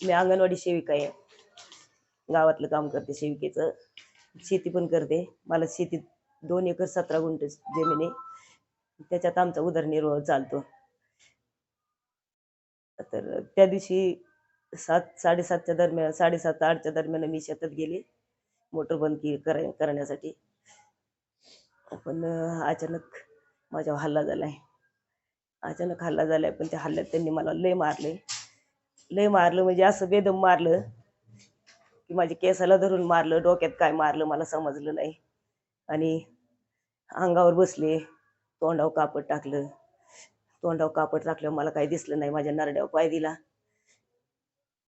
मी अंगणवाडी सेविका आहे. गावातलं काम करते सेविकेचं. शेती पण करते. मला शेतीत दोन एकर सतरा गुंठ जमीन आहे. त्याच्यात आमचा उदरनिर्वाह चालतो. तर त्या दिवशी सात साडेसातच्या दरम्यान साडेसात आठच्या दरम्यान मी शेतात गेले. मोटर बंद कराय करण्यासाठी. पण अचानक माझ्यावर हल्ला झालाय. अचानक हल्ला झालाय पण त्या हल्ल्यात त्यांनी मला लय मारले लय मारलं म्हणजे असं बेदम मारलं की माझ्या केसाला धरून मारलं डोक्यात काय मारलं मला समजलं नाही. आणि अंगावर बसले तोंडावर कापड टाकलं. तोंडावर कापड टाकल्यावर मला काही दिसलं नाही माझ्या नरड्यावर पाय दिला.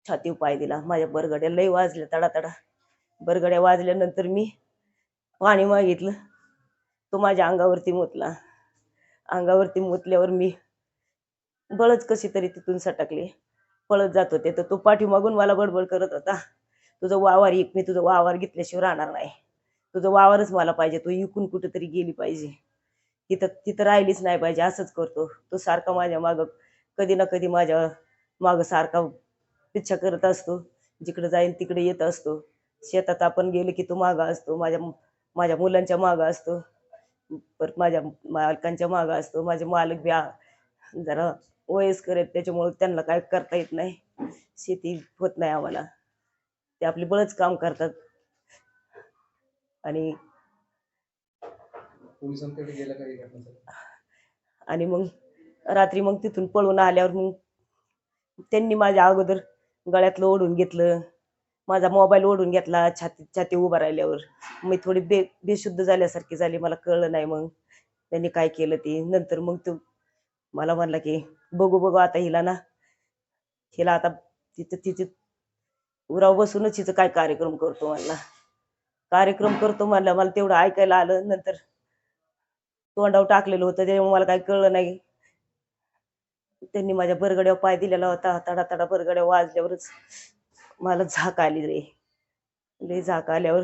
छातीवर पाय दिला. माझ्या बरगड्या लय वाजल्या तडातडा. बरगड्या वाजल्यानंतर मी पाणी मागितलं. तो माझ्या अंगावरती मुतला. अंगावरती मुतल्यावर मी बळच कशी तरी तिथून सटकली. पळत जात होते तर तो पाठीमागून मला बडबड करत होता. तुझं वावर एक मी तुझं वावर घेतल्याशिवाय राहणार नाही. तुझं वावरच मला पाहिजे. तू इकून कुठेतरी गेली पाहिजे. तिथं तिथं राहिलीच नाही पाहिजे. असंच करतो. तो सारखा माझ्या मागं कधी ना कधी माझ्या मागं सारखा पिच्छा करत असतो. जिकडे जाईन तिकडे येत असतो. शेतात आपण गेलो की तो मागा असतो. माझ्या माझ्या मुलांच्या मागं असतो. परत माझ्या मालकांच्या मागं असतो. माझे मालक बी जरा वयस्कर आहेत त्याच्यामुळे त्यांना काय करता येत नाही. शेती होत नाही आम्हाला. ते आपले बळच काम करतात. आणि पोलिसांकडे गेला काही घटना आणि मग रात्री मग तिथून पळून आल्यावर मग त्यांनी माझ्या अगोदर गळ्यातलं ओढून घेतलं. माझा मोबाईल ओढून घेतला छाती छाती उभा राहिल्यावर. मी थोडी बे बेशुद्ध झाल्यासारखी झाली मला कळलं नाही मग. त्यांनी काय केलं ते. नंतर मग तो मला म्हणला की बघू बघू आता हिला ना हिला आता तिचं तिथे उराव बसूनच हिचं काय कार्यक्रम करतो म्हणला. कार्यक्रम करतो म्हणलं मला तेवढं ऐकायला आलं नंतर तोंडावर टाकलेलं होतं त्यामुळे मला काही कळलं नाही. त्यांनी माझ्या बरगड्यावर पाय दिलेला होता तडा तडा बरगड्या वाजल्यावरच मला झाक आली रे. लय झाक आल्यावर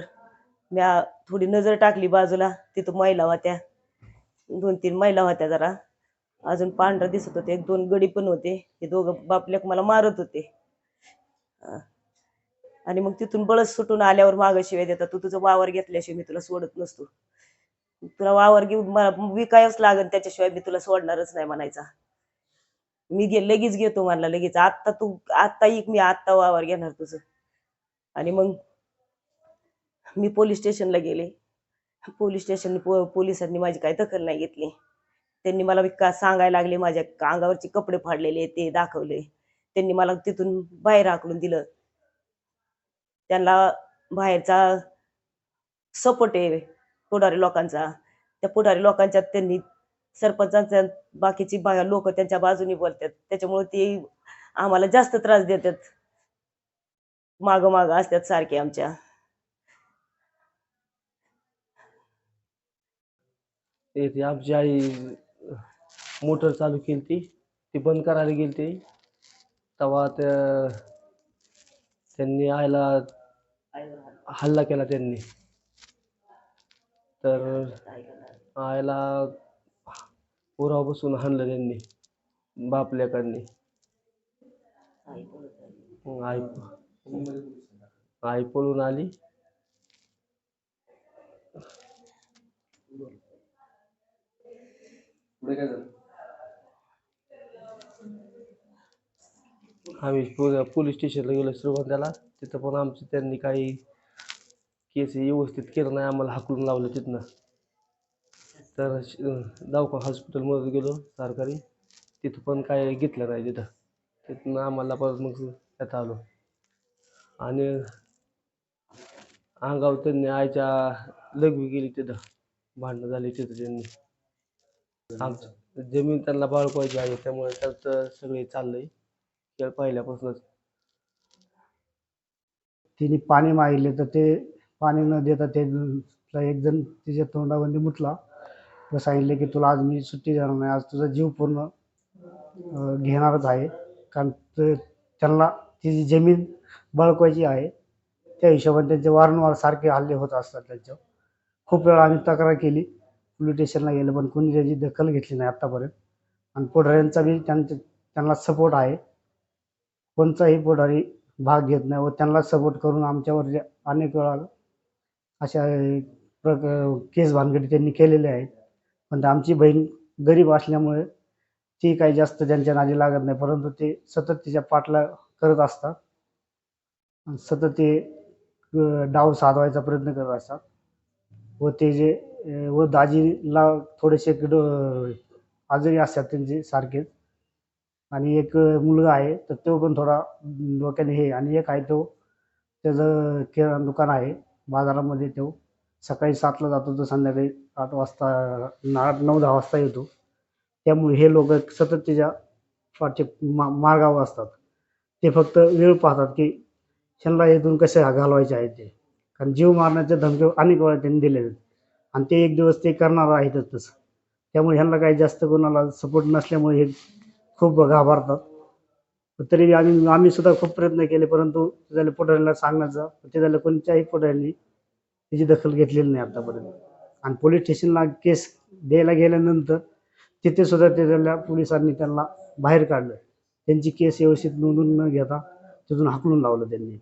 मी थोडी नजर टाकली बाजूला तिथं महिला होत्या दोन तीन महिला होत्या जरा. अजून पांढरा दिसत होते. एक दोन गडी पण होते. हे दोघं बापल्याक मला मारत होते. आणि मग तिथून बळच सुटून आल्यावर माग शिवाय देतात तू तुझं वावर घेतल्याशिवाय मी तुला सोडत नसतो. तुला वावर घेऊन मला विकायच लागेल त्याच्याशिवाय मी तुला सोडणारच नाही म्हणायचा. मी गे लगेच घेतो म्हणला लगेच. आत्ता तू आत्ता एक मी आत्ता वावर घेणार तुझं. आणि मग मी पोलीस स्टेशनला गेले. पोलीस स्टेशन पोलिसांनी माझी काही दखल नाही घेतली. त्यांनी मला का सांगायला लागले माझ्या अंगावरचे कपडे फाडलेले ते दाखवले. त्यांनी मला तिथून बाहेर हाकलून दिलं. त्यांना बाहेरचा सपोर्ट आहे पुढारी लोकांचा. त्या पुढारी लोकांच्या त्यांनी सरपंचांच्या बाकीची लोक त्यांच्या बाजूने बोलतात. त्याच्यामुळे ते आम्हाला जास्त त्रास देतात. माग माग असतात सारखे आमच्या. आमची आई मोटर चालू केली ती ती बंद करायला गेली ती तेव्हा त्या त्यांनी आईला हल्ला केला त्यांनी. तर आईला पुरावा बसून हाणलं त्यांनी बापल्याकडनी. मग आई आई पळून आली. पुढे काय झालं? आम्ही पो- पोलीस स्टेशनला गेलो श्रीगोंद्याला. तिथं पण आमचं त्यांनी काही केस व्यवस्थित केलं नाही. आम्हाला हाकलून लावलं तिथनं. तर श- दवाखाना हॉस्पिटलमध्ये गेलो सरकारी. तिथं पण काय घेतलं नाही तिथं. तिथनं आम्हाला परत मग त्यात आलो. आणि अंगावर त्यांनी आईच्या लघवी गेली तिथं. भांडणं झाली तिथं त्यांनी. आमचं जमीन त्यांना बाळकायची आहे. त्यामुळे त्यांचं सगळे चाललंय. खेळ पहिल्यापासूनच. तिने पाणी मागितले तर ते पाणी न देता ते एक जण तिच्या तोंडामध्ये मुतला. तर सांगितले की तुला आज मी सुट्टी देणार नाही. आज तुझा जीव पूर्ण घेणारच आहे. कारण ते त्यांना तिची जमीन बळकवायची आहे त्या हिशोबाने त्यांचे वारंवार सारखे हल्ले होत असतात त्यांच्यावर खूप वेळा आम्ही तक्रार केली. पोलीस स्टेशनला गेलं पण कोणी त्याची दखल घेतली नाही आत्तापर्यंत आणि पुढाऱ्यांचा बी त्यांचे त्यांना सपोर्ट आहे. कोणताही पुढारी भाग घेत नाही व त्यांना सपोर्ट करून आमच्यावर जे अनेक वेळा अशा प्रक केस भानगडी त्यांनी केलेले आहेत. पण आमची बहीण गरीब असल्यामुळे ती काही जास्त त्यांच्या नादी लागत नाही परंतु ते सतत तिच्या पाठला करत असतात. आणि सतत ते डाव साधवायचा प्रयत्न करत असतात. व ते जे व दाजीला थोडेसे ड- आजारी असतात त्यांचे सारखेच. आणि एक मुलगा आहे तर तो पण थोडा डोक्याने हे आणि एक आहे तो त्याचं किराणा दुकान आहे बाजारामध्ये तो. सकाळी सातला जातो तर संध्याकाळी आठ वाजता आठ नऊ दहा वाजता येतो. त्यामुळे हे लोक सतत त्याच्या पाठचे मा मार्गावर असतात. ते फक्त वेळ पाहतात की ह्यांना येथून कसे घालवायचे आहे ते. कारण जीव मारण्याच्या धमके अनेक वेळा त्यांनी दिलेले आहेत. आणि ते एक दिवस ते करणार आहेतच तसं. त्यामुळे ह्यांना काही जास्त कोणाला सपोर्ट नसल्यामुळे हे खूप घाबरतात. तरी आम्ही आम्ही सुद्धा खूप प्रयत्न केले परंतु त्याला पुढाऱ्यांना सांगण्याचा ते झालं कोणत्याही पुढाऱ्यांनी त्याची दखल घेतलेली नाही आतापर्यंत. आणि पोलीस स्टेशनला केस द्यायला गेल्यानंतर तिथे सुद्धा त्याला पोलिसांनी त्यांना बाहेर काढलं. त्यांची केस व्यवस्थित नोंदून न घेता तिथून हाकलून लावलं त्यांनी.